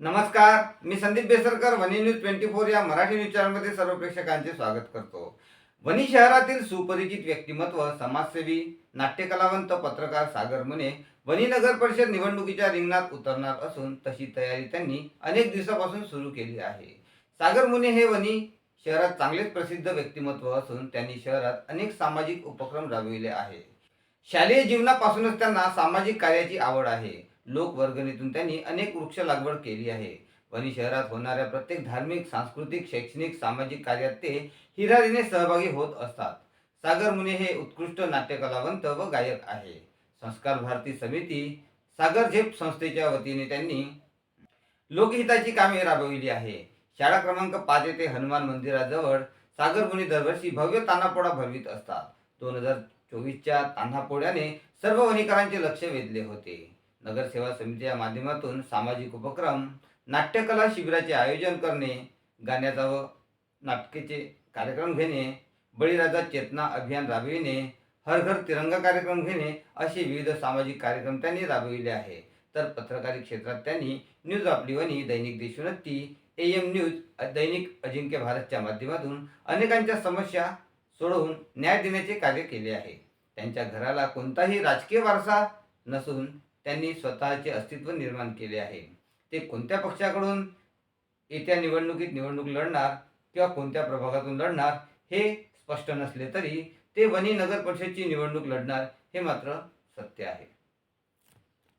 नमस्कार मी Sandeep Besarkar Wani news twenty four या Marathi news चॅनलमध्ये सर्व प्रेक्षकांचे स्वागत करतो. वनी शहरातील सुपरिचित व्यक्तिमत्व समाजसेवी नाट्यकलावंत पत्रकार सागर मुने वनी नगर परिषद निवडणुकीच्या रिंगणात उतरणार असून तशी तयारी त्यांनी अनेक दिवसापासून सुरू केली आहे. सागर मुने हे वनी शहरात चांगलेच प्रसिद्ध व्यक्तिमत्व असून त्यांनी शहरात अनेक सामाजिक उपक्रम राबविले आहे शालेय जीवनापासूनच त्यांना सामाजिक कार्याची आवड आहे. लोकवर्गणीतून त्यांनी अनेक वृक्ष लागवड केली आहे. वणी शहरात होणाऱ्या प्रत्येक धार्मिक सांस्कृतिक शैक्षणिक सामाजिक कार्यात ते हिरारीने सहभागी होत असतात. सागर मुने हे उत्कृष्ट नाट्यकलावंत व गायक आहे. संस्कार भारती समिती सागर झेप संस्थेच्या वतीने त्यांनी लोकहिताची कामे राबविली आहे. शाळा क्रमांक पाच येथे हनुमान मंदिराजवळ सागर मुने दरवर्षी भव्य तानापोळा भरवित असतात. दोन हजार चोवीसच्या तान्हापोळ्याने सर्व वणीकरांचे लक्ष वेधले होते. नगरसेवा समितीच्या माध्यमातून सामाजिक उपक्रम नाट्यकला शिबिराचे आयोजन करणे गाण्याचा व नाटकेचे कार्यक्रम घेणे बळीराजा चेतना अभियान राबविणे हर घर तिरंगा कार्यक्रम घेणे असे विविध सामाजिक कार्यक्रम त्यांनी राबविले आहे. तर पत्रकारी क्षेत्रात त्यांनी न्यूज आपली वनी दैनिक देशोन्नती ए एम न्यूज दैनिक अजिंक्य भारतच्या माध्यमातून अनेकांच्या समस्या सोडवून न्याय देण्याचे कार्य केले आहे. त्यांच्या घराला कोणताही राजकीय वारसा नसून त्यांनी स्वतःचे अस्तित्व निर्माण केले आहे. ते कोणत्या पक्षाकडून येत्या निवडणुकीत निवडणूक लढणार किंवा कोणत्या प्रभागातून लढणार हे स्पष्ट नसले तरी ते वणी नगर परिषदची निवडणूक लढणार हे मात्र सत्य आहे.